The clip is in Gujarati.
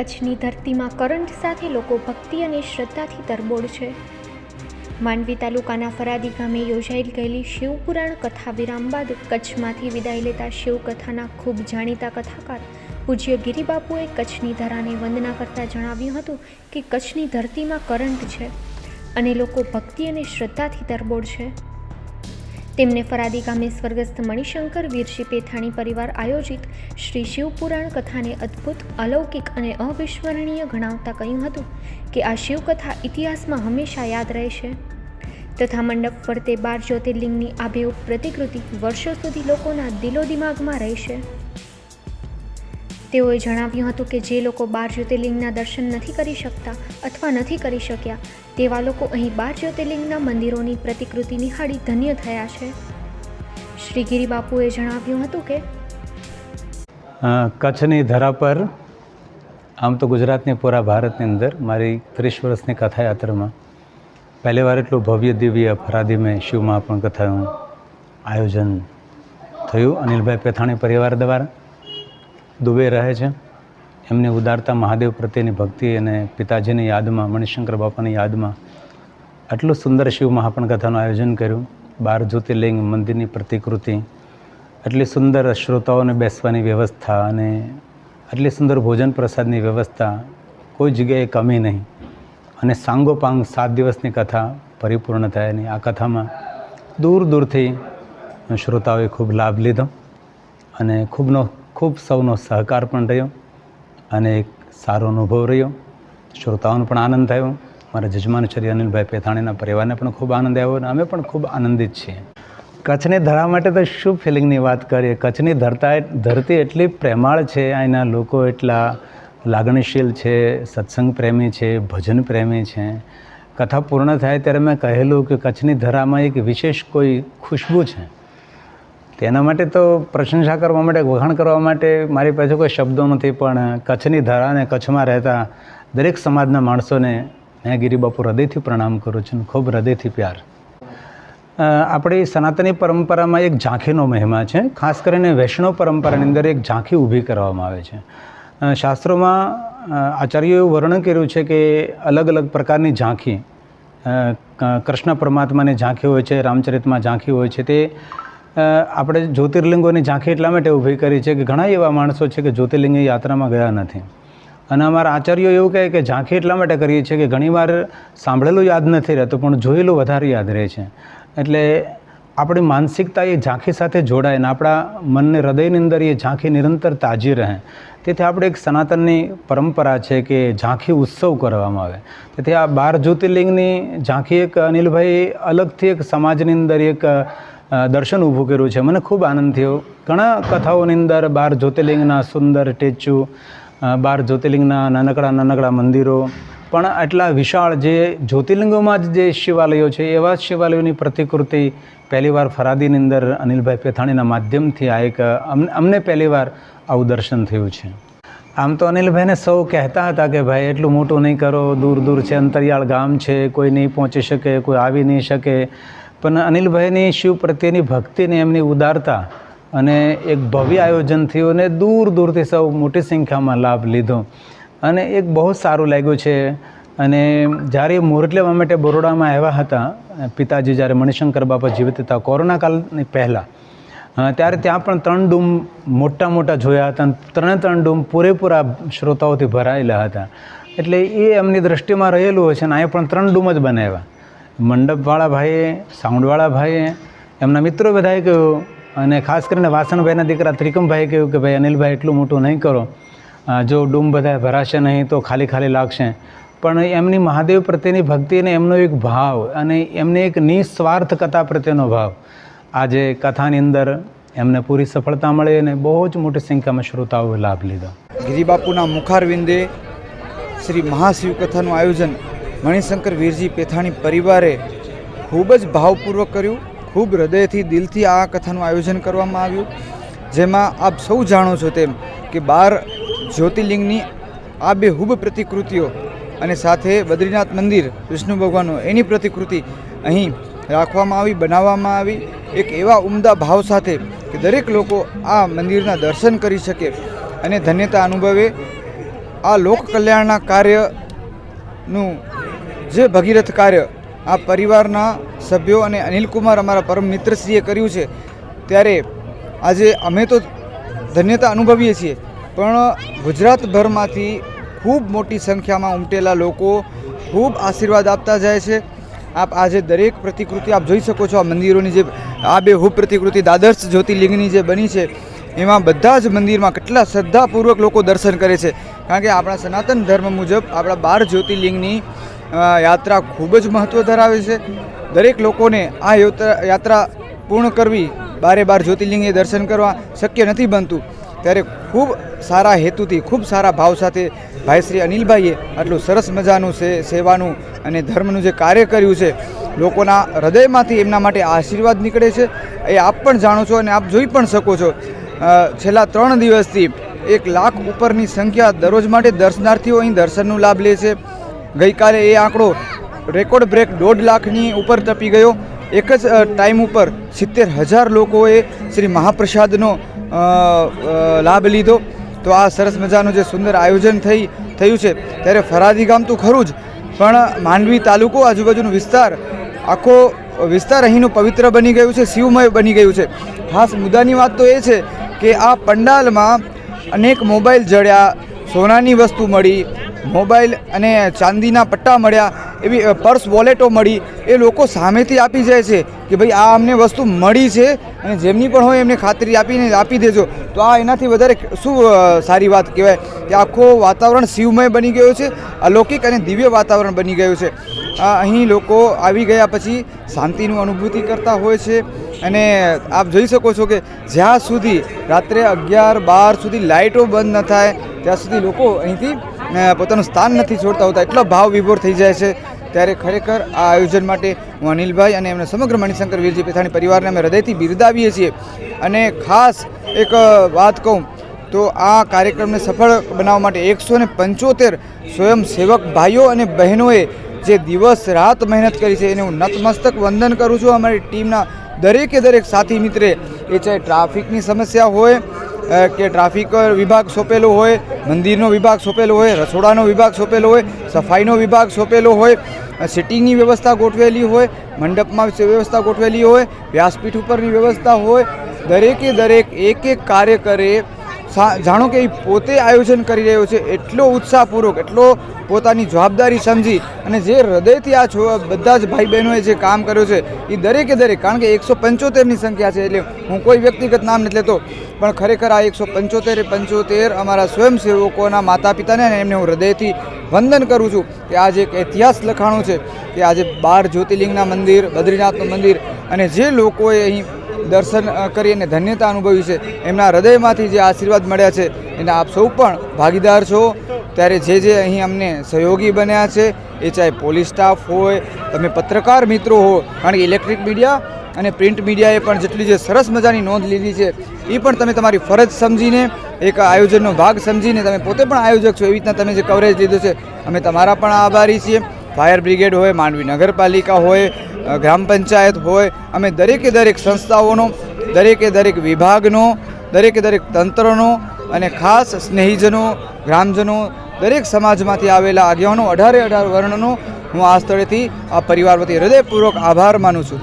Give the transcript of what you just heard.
કચ્છની ધરતીમાં કરંટ સાથે લોકો ભક્તિ અને શ્રદ્ધાથી તરબોળ છે. માંડવી તાલુકાના ફરાદી ગામે યોજાઈ ગયેલી શિવપુરાણ કથા વિરામ બાદ કચ્છમાંથી વિદાય લેતા શિવકથાના ખૂબ જાણીતા કથાકાર પૂજ્ય ગિરિબાપુએ કચ્છની ધરાને વંદના કરતા જણાવ્યું હતું કે કચ્છની ધરતીમાં કરંટ છે અને લોકો ભક્તિ અને શ્રદ્ધાથી તરબોળ છે. તેમને ફરાદી ગામે સ્વર્ગસ્થ મણિશંકર, વીરજી પેથાણી પરિવાર આયોજિત શ્રી શિવપુરાણ કથાને અદ્ભુત, અલૌકિક અને અવિસ્મરણીય ગણાવતા કહ્યું હતું કે આ શિવકથા ઇતિહાસમાં હંમેશા યાદ રહેશે. તથા મંડપ ફરતે બાર જ્યોતિર્લિંગની આભેવ પ્રતિકૃતિ વર્ષો સુધી લોકોના દિલો દિમાગમાં રહેશે. તેઓએ જણાવ્યું હતું કે જે લોકો બાર જ્યોતિર્લિંગના દર્શન નથી કરી શકતા અથવા નથી કરી શક્યા, તેવા લોકો અહીં બાર જ્યોતિર્લિંગના મંદિરોની પ્રતિકૃતિ નિહાળી ધન્ય થયા છે. શ્રી ગિરિબાપુએ જણાવ્યું હતું કે કચ્છની ધરા પર, આમ તો ગુજરાતની પૂરા ભારતની અંદર, મારી ત્રીસ વર્ષની કથાયાત્રામાં પહેલી વાર એટલું ભવ્ય દિવ્ય ફરાદીમાં શિવમાં પણ કથાનું આયોજન થયું. અનિલભાઈ પેથાણી પરિવાર દ્વારા દુબઈ રહે છે. એમને ઉદારતા મહાદેવ પ્રત્યેની ભક્તિ અને પિતાજીની યાદમાં, મણિશંકર બાપાની યાદમાં આટલું સુંદર શિવ મહાપણ કથાનું આયોજન કર્યું. બાર જ્યોતિર્લિંગ મંદિરની પ્રતિકૃતિ, આટલી સુંદર શ્રોતાઓને બેસવાની વ્યવસ્થા અને આટલી સુંદર ભોજન પ્રસાદની વ્યવસ્થા કોઈ જગ્યાએ કમી નહીં. અને સાંગોપાંગ સાત દિવસની કથા પરિપૂર્ણ થયાની આ કથામાં દૂર દૂરથી શ્રોતાઓએ ખૂબ લાભ લીધો અને ખૂબનો ખૂબ સૌનો સહકાર પણ રહ્યો અને એક સારો અનુભવ રહ્યો. શ્રોતાઓનો પણ આનંદ થયો. મારા જજમાન શ્રી અનિલભાઈ પેથાણીના પરિવારને પણ ખૂબ આનંદ આવ્યો અને અમે પણ ખૂબ આનંદિત છીએ. કચ્છની ધરા માટે તો શું ફિલિંગની વાત કરીએ? કચ્છની ધરતા ધરતી એટલી પ્રેમાળ છે, અહીંના લોકો એટલા લાગણીશીલ છે, સત્સંગ પ્રેમી છે, ભજન પ્રેમી છે. કથા પૂર્ણ થાય ત્યારે મેં કહેલું કે કચ્છની ધરામાં એક વિશેષ કોઈ ખુશ્બુ છે. તેના માટે તો પ્રશંસા કરવા માટે, વખાણ કરવા માટે મારી પાસે કોઈ શબ્દો નથી, પણ કચ્છની ધારાને કચ્છમાં રહેતા દરેક સમાજના માણસોને મેં ગિરિબાપુ હૃદયથી પ્રણામ કરું છું ખૂબ હૃદયથી પ્યાર. આપણી સનાતની પરંપરામાં એક ઝાંખીનો મહિમા છે. ખાસ કરીને વૈષ્ણવ પરંપરાની અંદર એક ઝાંખી ઊભી કરવામાં આવે છે. શાસ્ત્રોમાં આચાર્યોએ વર્ણન કર્યું છે કે અલગ અલગ પ્રકારની ઝાંખી કૃષ્ણ પરમાત્માની ઝાંખી હોય છે, રામચરિતમાં ઝાંખી હોય છે, તે આપણે જ્યોતિર્લિંગોની ઝાંખી એટલા માટે ઊભી કરી છે કે ઘણા એવા માણસો છે કે જ્યોતિર્લિંગની યાત્રામાં ગયા નથી. અને અમારા આચાર્યો એવું કહે કે ઝાંખી એટલા માટે કરીએ છીએ કે ઘણીવાર સાંભળેલું યાદ નથી રહેતું, પણ જોયેલું વધારે યાદ રહે છે. એટલે આપણી માનસિકતા એ ઝાંખી સાથે જોડાય ને આપણા મનને હૃદયની અંદર એ ઝાંખી નિરંતર તાજી રહે. તેથી આપણે એક સનાતનની પરંપરા છે કે ઝાંખી ઉત્સવ કરવામાં આવે. તેથી આ બાર જ્યોતિર્લિંગની ઝાંખી એક અનિલભાઈ અલગથી એક સમાજની અંદર એક દર્શન ઊભું કર્યું છે. મને ખૂબ આનંદ થયો. ઘણા કથાઓની અંદર બાર જ્યોતિર્લિંગના સુંદર ટેચ્યુ બાર જ્યોતિર્લિંગના નાનકડા નાનકડા મંદિરો, પણ આટલા વિશાળ જે જ્યોતિર્લિંગોમાં જ જે શિવાલયો છે, એવા શિવાલયોની પ્રતિકૃતિ પહેલીવાર ફરાદીની અંદર અનિલભાઈ પેથાણીના માધ્યમથી આ એક અમને પહેલીવાર આવું દર્શન થયું છે. આમ તો અનિલભાઈને સૌ કહેતા હતા કે, ભાઈ, એટલું મોટું નહીં કરો. દૂર દૂર છે, અંતરિયાળ ગામ છે. કોઈ નહીં પહોંચી શકે, કોઈ આવી નહીં શકે. પણ અનિલભાઈની શિવ પ્રત્યેની ભક્તિને એમની ઉદારતા અને એક ભવ્ય આયોજન થયું અને દૂર દૂરથી સૌ મોટી સંખ્યામાં લાભ લીધો. અને એક બહુ સારું લાગ્યું છે. અને જ્યારે મુહૂર્ત લેવા માટે બરોડામાં આવ્યા હતા, પિતાજી જ્યારે મણિશંકર બાપા જીવિત હતા કોરોના કાલની પહેલાં ત્યારે ત્યાં પણ ત્રણ ડૂમ મોટા મોટા જોયા હતા અને ત્રણે ત્રણ ડૂમ પૂરેપૂરા શ્રોતાઓથી ભરાયેલા હતા. એટલે એ એમની દ્રષ્ટિમાં રહેલું હોય છે અને અહીંયા પણ ત્રણ ડૂમ જ બનાવ્યા. મંડપવાળા ભાઈએ, સાઉન્ડવાળા ભાઈએ, એમના મિત્રો બધાએ કહ્યું, અને ખાસ કરીને વાસણભાઈના દીકરા ત્રિકમભાઈએ કહ્યું કે ભાઈ, અનિલભાઈ, એટલું મોટું નહીં કરો. જો ડૂમ બધા ભરાશે નહીં, તો ખાલી ખાલી લાગશે. પણ એમની મહાદેવ પ્રત્યેની ભક્તિ અને એમનો એક ભાવ અને એમને એક નિસ્વાર્થ કથા પ્રત્યેનો ભાવ. આજે કથાની અંદર એમને પૂરી સફળતા મળી અને બહુ જ મોટી સંખ્યામાં શ્રોતાઓએ લાભ લીધો. ગિરિબાપુના મુખારવિંદે શ્રી મહાશિવ કથાનું આયોજન મણિશંકર વીરજી પેથાણી પરિવારે ખૂબ જ ભાવપૂર્વક કર્યું. ખૂબ હૃદયથી દિલથી આ કથાનું આયોજન કરવામાં આવ્યું. જેમાં આપ સૌ જાણો છો તેમ કે બાર જ્યોતિર્લિંગની આ બે હુબ પ્રતિકૃતિઓ અને સાથે બદ્રીનાથ મંદિર, વિષ્ણુ ભગવાનનું એની પ્રતિકૃતિ અહીં રાખવામાં આવી, બનાવવામાં આવી. એક એવા ઉમદા ભાવ સાથે કે દરેક લોકો આ મંદિરના દર્શન કરી શકે અને ધન્યતા અનુભવે. આ લોક કલ્યાણના કાર્યનું જે ભગીરથ કાર્ય આ પરિવારના સભ્યો અને અનિલકુમાર અમારા પરમ મિત્રશ્રીએ કર્યું છે, ત્યારે આજે અમે તો ધન્યતા અનુભવીએ છીએ, પણ ગુજરાતભરમાંથી ખૂબ મોટી સંખ્યામાં ઉમટેલા લોકો ખૂબ આશીર્વાદ આપતા જાય છે. આપ આજે દરેક પ્રતિકૃતિ આપ જોઈ શકો છો, આ મંદિરોની જે આ બે હૂબ પ્રતિકૃતિ દાદર્શ જ્યોતિર્લિંગની જે બની છે, એમાં બધા જ મંદિરમાં કેટલા શ્રદ્ધાપૂર્વક લોકો દર્શન કરે છે. કારણ કે આપણા સનાતન ધર્મ મુજબ આપણા બાર જ્યોતિર્લિંગની યાત્રા ખૂબ જ મહત્ત્વ ધરાવે છે. દરેક લોકોને આ યાત્રા પૂર્ણ કરવી, બારે બાર જ્યોતિર્લિંગે દર્શન કરવા શક્ય નથી બનતું. ત્યારે ખૂબ સારા હેતુથી, ખૂબ સારા ભાવ સાથે ભાઈ શ્રી અનિલભાઈએ આટલું સરસ મજાનું સે, સેવાનું અને ધર્મનું જે કાર્ય કર્યું છે, લોકોના હૃદયમાંથી એમના માટે આશીર્વાદ નીકળે છે. એ આપ પણ જાણો છો અને આપ જોઈ પણ શકો છો. છેલ્લા ત્રણ દિવસથી એક લાખ ઉપરની સંખ્યા દરરોજ માટે દર્શનાર્થીઓ અહીં દર્શનનો લાભ લે છે. ગઈકાલે એ આંકડો રેકોર્ડ બ્રેક દોઢ લાખની ઉપર ટપી ગયો. એક જ ટાઈમ ઉપર સિત્તેર હજાર લોકોએ શ્રી મહાપ્રસાદનો લાભ લીધો. તો આ સરસ મજાનું જે સુંદર આયોજન થઈ, થયું છે, ત્યારે ફરાદી ગામ તો ખરું જ, પણ માંડવી તાલુકો આજુબાજુનો વિસ્તાર, આખો વિસ્તાર અહીંનું પવિત્ર બની ગયું છે, શિવમય બની ગયું છે. ખાસ મુદ્દાની વાત તો એ છે કે આ પંડાલમાં અનેક મોબાઈલ જડ્યા, સોનાની વસ્તુ મળી મોબાઈલ અને ચાંદીના પટ્ટા મળ્યા, એવી પર્સ વોલેટો મળી, એ લોકો સામેથી આપી જાય છે કે ભાઈ આ અમને વસ્તુ મળી છે અને જેમની પણ હોય એમને ખાતરી આપીને આપી દેજો. તો આ એનાથી વધારે શું સારી વાત કહેવાય? કે આખો વાતાવરણ શિવમય બની ગયું છે, અલૌકિક અને દિવ્ય વાતાવરણ બની ગયું છે. અહીં લોકો આવી ગયા પછી શાંતિનું અનુભૂતિ કરતા હોય છે અને આપ જોઈ શકો છો કે જ્યાં સુધી રાત્રે અગિયાર બાર સુધી લાઇટો બંધ ન થાય, ત્યાં સુધી લોકો અહીંથી પોતાનું સ્થાન નથી છોડતા હોતા, એટલો ભાવ વિભોર થઈ જાય છે. ત્યારે ખરેખર આ આયોજન માટે હું અનિલભાઈ અને એમના સમગ્ર મણિશંકર વીરજી પેથાણી પરિવારને અમે હૃદયથી બિરદાવીએ છીએ. અને ખાસ એક વાત કહું તો આ કાર્યક્રમને સફળ બનાવવા માટે એકસો ને પંચોતેર સ્વયંસેવક ભાઈઓ અને બહેનોએ જે દિવસ રાત મહેનત કરી છે, એને હું નતમસ્તક વંદન કરું છું. અમારી ટીમના દરેકે દરેક સાથી મિત્રે, એ ચાહે ટ્રાફિકની સમસ્યા હોય કે ટ્રાફિક વિભાગ સોંપેલો હોય, મંદિરનો વિભાગ સોંપેલો હોય, રસોડાનો વિભાગ સોંપેલો હોય, સફાઈનો વિભાગ સોંપેલો હોય સિટિંગની વ્યવસ્થા ગોઠવેલી હોય, મંડપમાં વ્યવસ્થા ગોઠવેલી હોય, વ્યાસપીઠ ઉપરની વ્યવસ્થા હોય, દરેકે દરેક એક એક કાર્ય કરે સા- જાણો કે એ પોતે આયોજન કરી રહ્યો છે, એટલો ઉત્સાહપૂર્વક, એટલો પોતાની જવાબદારી સમજી અને જે હૃદયથી આ બધા જ ભાઈ બહેનોએ જે કામ કર્યું છે, એ દરેકે દરેક, કારણ કે એકસો પંચોતેરની સંખ્યા છે, એટલે હું કોઈ વ્યક્તિગત નામ નથી લેતો, પણ ખરેખર આ એકસો પંચોતેરે પંચોતેર અમારા સ્વયંસેવકોના માતા પિતાને એમને હું હૃદયથી વંદન કરું છું કે આજે એક ઇતિહાસ લખાણો છે, કે આજે બાર જ્યોતિર્લિંગના મંદિર, બદ્રીનાથનું મંદિર અને જે લોકોએ અહીં દર્શન કરી અને ધન્યતા અનુભવી છે. એમના હૃદયમાંથી જે આશીર્વાદ મળ્યા છે, એના આપ સૌ પણ ભાગીદાર છો. ત્યારે જે જે અહીં અમને સહયોગી બન્યા છે, એ ચાહે પોલીસ સ્ટાફ હોય, તમે પત્રકાર મિત્રો હો, કારણ કે ઇલેક્ટ્રિક મીડિયા અને પ્રિન્ટ મીડિયાએ પણ જેટલી જે સરસ મજાની નોંધ લીધી છે, એ પણ તમે તમારી ફરજ સમજીને, એક આયોજનનો ભાગ સમજીને તમે પોતે પણ આયોજક છો, એવી રીતના તમે જે કવરેજ લીધું છે, અમે તમારા પણ આભારી છીએ. ફાયર બ્રિગેડ હોય, માંડવી નગરપાલિકા હોય ગ્રામ પંચાયત હોય, અમે દરેકે દરેક સંસ્થાઓનો, દરેકે દરેક વિભાગનો, દરેકે દરેક તંત્રનો અને ખાસ સ્નેહીજનો, ગ્રામજનો, દરેક સમાજમાંથી આવેલા આગેવાનો, અઢારે અઢાર વર્ણનો, હું આ સ્થળેથી આ પરિવાર વતી હૃદયપૂર્વક આભાર માનું છું.